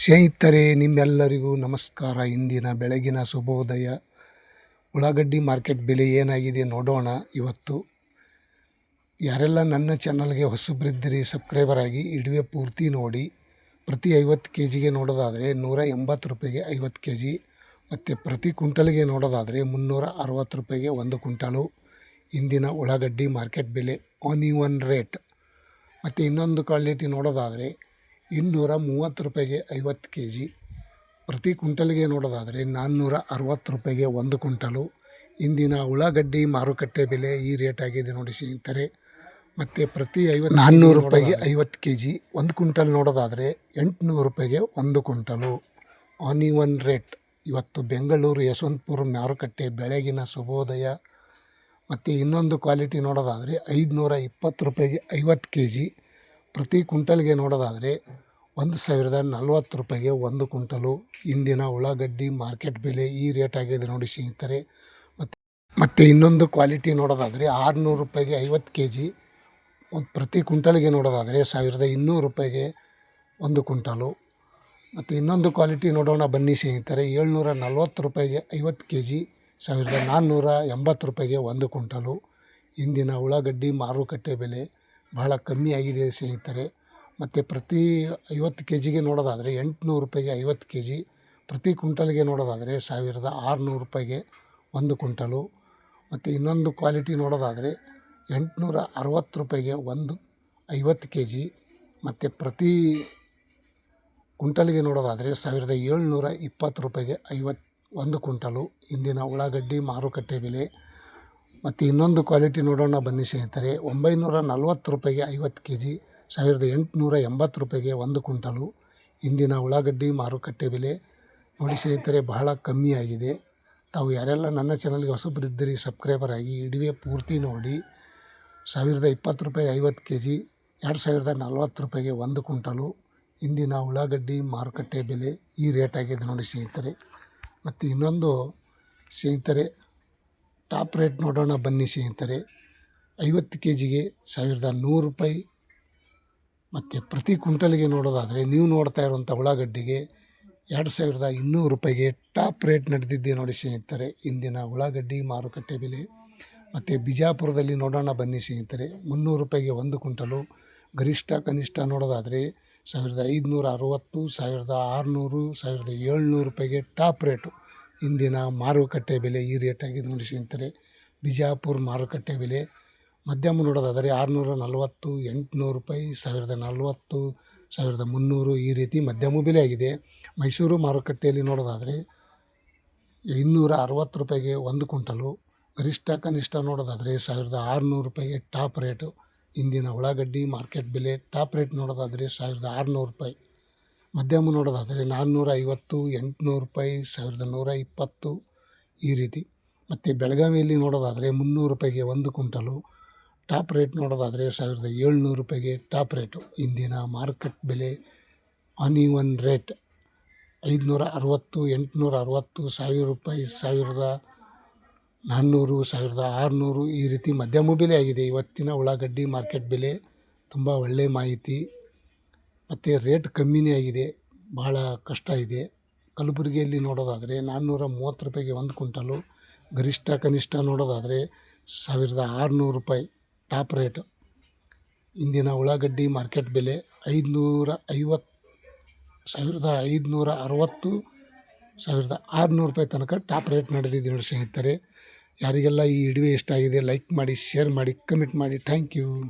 ಸ್ನೇಹಿತರೆ, ನಿಮ್ಮೆಲ್ಲರಿಗೂ ನಮಸ್ಕಾರ. ಇಂದಿನ ಬೆಳಗಿನ ಶುಭೋದಯ. ಉಳ್ಳಾಗಡ್ಡಿ ಮಾರ್ಕೆಟ್ ಬೆಲೆ ಏನಾಗಿದೆ ನೋಡೋಣ ಇವತ್ತು. ಯಾರೆಲ್ಲ ನನ್ನ ಚಾನಲ್ಗೆ ಹೊಸಬ್ರಿದ್ದೀರಿ, ಸಬ್ಸ್ಕ್ರೈಬರ್ ಆಗಿ ಇಡುವೆ ಪೂರ್ತಿ ನೋಡಿ. ಪ್ರತಿ ಐವತ್ತು ಕೆ ಜಿಗೆ ನೋಡೋದಾದರೆ ನೂರ ಎಂಬತ್ತು ರೂಪಾಯಿಗೆ ಐವತ್ತು ಕೆ ಜಿ ಮತ್ತು ಪ್ರತಿ ಕುಂಟಲ್ಗೆ ನೋಡೋದಾದರೆ ಮುನ್ನೂರ ಅರವತ್ತು ರೂಪಾಯಿಗೆ ಒಂದು ಕುಂಟಲು ಇಂದಿನ ಉಳ್ಳಾಗಡ್ಡಿ ಮಾರ್ಕೆಟ್ ಬೆಲೆ, ಆನ್ ಒನ್ ರೇಟ್. ಮತ್ತು ಇನ್ನೊಂದು ಕ್ವಾಲಿಟಿ ನೋಡೋದಾದರೆ ಇನ್ನೂರ ಮೂವತ್ತು ರೂಪಾಯಿಗೆ ಐವತ್ತು ಕೆ ಜಿ. ಪ್ರತಿ ಕುಂಟಲ್ಗೆ ನೋಡೋದಾದರೆ ನಾನ್ನೂರ ಅರವತ್ತು ರೂಪಾಯಿಗೆ ಒಂದು ಕುಂಟಲು ಇಂದಿನ ಉಳ್ಳಾಗಡ್ಡಿ ಮಾರುಕಟ್ಟೆ ಬೆಲೆ ಈ ರೇಟ್ ಆಗಿದೆ ನೋಡಿ ಸ್ನೇಹಿತರೆ. ಮತ್ತು ಪ್ರತಿ ಐವತ್ತು ನಾನ್ನೂರು ರೂಪಾಯಿಗೆ ಐವತ್ತು ಕೆ ಜಿ. ಒಂದು ಕುಂಟಲ್ ನೋಡೋದಾದರೆ ಎಂಟುನೂರು ರೂಪಾಯಿಗೆ ಒಂದು ಕುಂಟಲು ಆನ್ ಒನ್ ರೇಟ್ ಇವತ್ತು ಬೆಂಗಳೂರು ಯಶವಂತಪುರ ಮಾರುಕಟ್ಟೆ ಬೆಳಗಿನ ಶುಭೋದಯ. ಮತ್ತು ಇನ್ನೊಂದು ಕ್ವಾಲಿಟಿ ನೋಡೋದಾದರೆ ಐದುನೂರ ಇಪ್ಪತ್ತು ರೂಪಾಯಿಗೆ ಐವತ್ತು ಕೆ ಜಿ. ಪ್ರತಿ ಕುಂಟಲ್ಗೆ ನೋಡೋದಾದರೆ ಒಂದು ಸಾವಿರದ ನಲವತ್ತು ರೂಪಾಯಿಗೆ ಒಂದು ಕುಂಟಲು ಇಂದಿನ ಉಳ್ಳಾಗಡ್ಡಿ ಮಾರ್ಕೆಟ್ ಬೆಲೆ ಈ ರೇಟ್ ಆಗಿದೆ ನೋಡಿ ಸ್ನೇಹಿತರೆ. ಮತ್ತು ಮತ್ತು ಇನ್ನೊಂದು ಕ್ವಾಲಿಟಿ ನೋಡೋದಾದರೆ ಆರುನೂರು ರೂಪಾಯಿಗೆ ಐವತ್ತು ಕೆ ಜಿ ಒಂದು ಪ್ರತಿ ಕುಂಟಲ್ಗೆ ನೋಡೋದಾದರೆ ಸಾವಿರದ ಇನ್ನೂರು ರೂಪಾಯಿಗೆ ಒಂದು ಕುಂಟಲು ಮತ್ತು ಇನ್ನೊಂದು ಕ್ವಾಲಿಟಿ ನೋಡೋಣ ಬನ್ನಿ ಸ್ನೇಹಿತರೆ. ಏಳ್ನೂರ ನಲ್ವತ್ತು ರೂಪಾಯಿಗೆ ಐವತ್ತು ಕೆ ಜಿ ಸಾವಿರದ ನಾನ್ನೂರ ಎಂಬತ್ತು ರೂಪಾಯಿಗೆ ಒಂದು ಕುಂಟಲು ಇಂದಿನ ಉಳ್ಳಾಗಡ್ಡಿ ಮಾರುಕಟ್ಟೆ ಬೆಲೆ ಬಹಳ ಕಮ್ಮಿ ಆಗಿದೆ ಸ್ನೇಹಿತರೆ. ಮತ್ತು ಪ್ರತಿ ಐವತ್ತು ಕೆ ಜಿಗೆ ನೋಡೋದಾದರೆ ಎಂಟುನೂರು ರೂಪಾಯಿಗೆ ಐವತ್ತು ಕೆ ಜಿ ಪ್ರತಿ ಕ್ವಿಂಟಲ್ಗೆ ನೋಡೋದಾದರೆ ಸಾವಿರದ ಆರುನೂರು ರೂಪಾಯಿಗೆ ಒಂದು ಕ್ವಿಂಟಲು. ಮತ್ತು ಇನ್ನೊಂದು ಕ್ವಾಲಿಟಿ ನೋಡೋದಾದರೆ ಎಂಟುನೂರ ಅರವತ್ತು ರೂಪಾಯಿಗೆ ಒಂದು ಐವತ್ತು ಕೆ ಜಿ ಮತ್ತು ಪ್ರತಿ ಕ್ವಿಂಟಲ್ಗೆ ನೋಡೋದಾದರೆ ಸಾವಿರದ ಏಳ್ನೂರ ಇಪ್ಪತ್ತು ರೂಪಾಯಿಗೆ ಐವತ್ತು ಒಂದು ಕ್ವಿಂಟಲು. ಇಂದಿನ ಉಳ್ಳಾಗಡ್ಡಿ ಮಾರುಕಟ್ಟೆ ಬೆಲೆ ಮತ್ತು ಇನ್ನೊಂದು ಕ್ವಾಲಿಟಿ ನೋಡೋಣ ಬನ್ನಿ ಸ್ನೇಹಿತರೆ ಒಂಬೈನೂರ ನಲ್ವತ್ತು ರೂಪಾಯಿಗೆ ಐವತ್ತು ಕೆ ಜಿ ಸಾವಿರದ ಎಂಟುನೂರ ಎಂಬತ್ತು ರೂಪಾಯಿಗೆ ಒಂದು ಕುಂಟಲು ಇಂದಿನ ಉಳ್ಳಾಗಡ್ಡಿ ಮಾರುಕಟ್ಟೆ ಬೆಲೆ ನೋಡಿ ಸ್ನೇಹಿತರೆ, ಬಹಳ ಕಮ್ಮಿ ಆಗಿದೆ. ತಾವು ಯಾರೆಲ್ಲ ನನ್ನ ಚಾನಲ್ಗೆ ಹೊಸಬರಿದ್ದೀರಿ, ಸಬ್ಸ್ಕ್ರೈಬರ್ ಆಗಿ ಇಡೀ ಪೂರ್ತಿ ನೋಡಿ. ಸಾವಿರದ ಇಪ್ಪತ್ತು ರೂಪಾಯಿ ಐವತ್ತು ಕೆ ಜಿ ಎರಡು ಸಾವಿರದ ನಲ್ವತ್ತು ರೂಪಾಯಿಗೆ ಒಂದು ಕುಂಟಲು ಇಂದಿನ ಉಳ್ಳಾಗಡ್ಡಿ ಮಾರುಕಟ್ಟೆ ಬೆಲೆ ಈ ರೇಟ್ ಆಗಿದೆ ನೋಡಿ ಸ್ನೇಹಿತರೆ. ಮತ್ತು ಇನ್ನೊಂದು ಸ್ನೇಹಿತರೆ ಟಾಪ್ ರೇಟ್ ನೋಡೋಣ ಬನ್ನಿ ಸ್ನೇಹಿತರೆ. ಐವತ್ತು ಕೆ ಜಿಗೆ ಸಾವಿರದ ನೂರು ರೂಪಾಯಿ. ಮತ್ತು ಪ್ರತಿ ಕ್ವಿಂಟಲ್ಗೆ ನೋಡೋದಾದರೆ ನೀವು ನೋಡ್ತಾ ಇರುವಂಥ ಉಳ್ಳಾಗಡ್ಡಿಗೆ ಎರಡು ಸಾವಿರದ ಇನ್ನೂರು ರೂಪಾಯಿಗೆ ಟಾಪ್ ರೇಟ್ ನಡೆದಿದ್ದೆ ನೋಡಿ ಸ್ನೇಹಿತರೆ. ಇಂದಿನ ಉಳ್ಳಾಗಡ್ಡಿ ಮಾರುಕಟ್ಟೆ ಬೆಲೆ. ಮತ್ತು ಬಿಜಾಪುರದಲ್ಲಿ ನೋಡೋಣ ಬನ್ನಿ ಸ್ನೇಹಿತರೆ. ಮುನ್ನೂರು ರೂಪಾಯಿಗೆ ಒಂದು ಕ್ವಿಂಟಲು. ಗರಿಷ್ಠ ಕನಿಷ್ಠ ನೋಡೋದಾದರೆ ಸಾವಿರದ ಐದುನೂರ ಅರುವತ್ತು, ಸಾವಿರದ ಆರುನೂರು, ಸಾವಿರದ ಏಳ್ನೂರು ರೂಪಾಯಿಗೆ ಟಾಪ್ ರೇಟು. ಇಂದಿನ ಮಾರುಕಟ್ಟೆ ಬೆಲೆ ಈ ಆಗಿದೆ ನೋಡಿ ಸ್ನೇಹಿತರೆ. ಬಿಜಾಪುರ ಮಾರುಕಟ್ಟೆ ಬೆಲೆ ಮಧ್ಯಮ ನೋಡೋದಾದರೆ ಆರುನೂರ ನಲವತ್ತು, ಎಂಟುನೂರು ರೂಪಾಯಿ, ಸಾವಿರದ ನಲವತ್ತು, ಸಾವಿರದ ಮುನ್ನೂರು ಈ ರೀತಿ ಮಧ್ಯಮ ಬೆಲೆ ಆಗಿದೆ. ಮೈಸೂರು ಮಾರುಕಟ್ಟೆಯಲ್ಲಿ ನೋಡೋದಾದರೆ ಇನ್ನೂರ ಅರವತ್ತು ರೂಪಾಯಿಗೆ ಒಂದು ಕ್ವಿಂಟಲು, ಗರಿಷ್ಠ ಕನಿಷ್ಠ ನೋಡೋದಾದರೆ ಸಾವಿರದ ಆರುನೂರು ರೂಪಾಯಿಗೆ ಟಾಪ್ ರೇಟು. ಇಂದಿನ ಉಳ್ಳಾಗಡ್ಡಿ ಮಾರ್ಕೆಟ್ ಬೆಲೆ ಟಾಪ್ ರೇಟ್ ನೋಡೋದಾದರೆ ಸಾವಿರದ ಆರುನೂರು ರೂಪಾಯಿ. ಮಧ್ಯಮ ನೋಡೋದಾದರೆ ನಾನ್ನೂರ ಐವತ್ತು ಎಂಟುನೂರು ರೂಪಾಯಿ, ಸಾವಿರದ ನೂರ ಇಪ್ಪತ್ತು ಈ ರೀತಿ. ಮತ್ತು ಬೆಳಗಾವಿಯಲ್ಲಿ ನೋಡೋದಾದರೆ ಮುನ್ನೂರು ರೂಪಾಯಿಗೆ ಒಂದು ಕುಂಟಲು ಟಾಪ್ ರೇಟ್ ನೋಡೋದಾದರೆ ಸಾವಿರದ ಏಳ್ನೂರು ರೂಪಾಯಿಗೆ ಟಾಪ್ ರೇಟು. ಇಂದಿನ ಮಾರ್ಕೆಟ್ ಬೆಲೆ ಆನ್ ಇವನ್ ರೇಟ್ ಐದುನೂರ ಅರವತ್ತು ಎಂಟುನೂರ ಅರವತ್ತು ಸಾವಿರ ರೂಪಾಯಿ, ಸಾವಿರದ ನಾನ್ನೂರು ಸಾವಿರದ ಆರುನೂರು ಈ ರೀತಿ ಮಧ್ಯಮ ಬೆಲೆ ಆಗಿದೆ. ಇವತ್ತಿನ ಉಳ್ಳಾಗಡ್ಡಿ ಮಾರ್ಕೆಟ್ ಬೆಲೆ ತುಂಬ ಒಳ್ಳೆಯ ಮಾಹಿತಿ. ಮತ್ತು ರೇಟ್ ಕಮ್ಮಿನೇ ಆಗಿದೆ ಭಾಳ ಕಷ್ಟ ಇದೆ. ಕಲಬುರಗಿಯಲ್ಲಿ ನೋಡೋದಾದರೆ ನಾನ್ನೂರ ಮೂವತ್ತು ರೂಪಾಯಿಗೆ ಒಂದು ಕುಂಟಲು ಗರಿಷ್ಠ ಕನಿಷ್ಠ ನೋಡೋದಾದರೆ ಸಾವಿರದ ಆರುನೂರು ರೂಪಾಯಿ ಟಾಪ್ ರೇಟ್. ಇಂದಿನ ಉಳ್ಳಾಗಡ್ಡಿ ಮಾರ್ಕೆಟ್ ಬೆಲೆ ಐದುನೂರ ಐವತ್ತು, ಸಾವಿರದ ಐದುನೂರ ಅರವತ್ತು, ಸಾವಿರದ ಆರುನೂರು ರೂಪಾಯಿ ತನಕ ಟಾಪ್ ರೇಟ್ ನಡೆದಿದ್ದು ನೋಡಿ ಸ್ನೇಹಿತರೆ. ಯಾರಿಗೆಲ್ಲ ಈ ವಿಡಿಯೋ ಇಷ್ಟ ಆಗಿದೆ, ಲೈಕ್ ಮಾಡಿ, ಶೇರ್ ಮಾಡಿ, ಕಮೆಂಟ್ ಮಾಡಿ, ಥ್ಯಾಂಕ್ ಯು.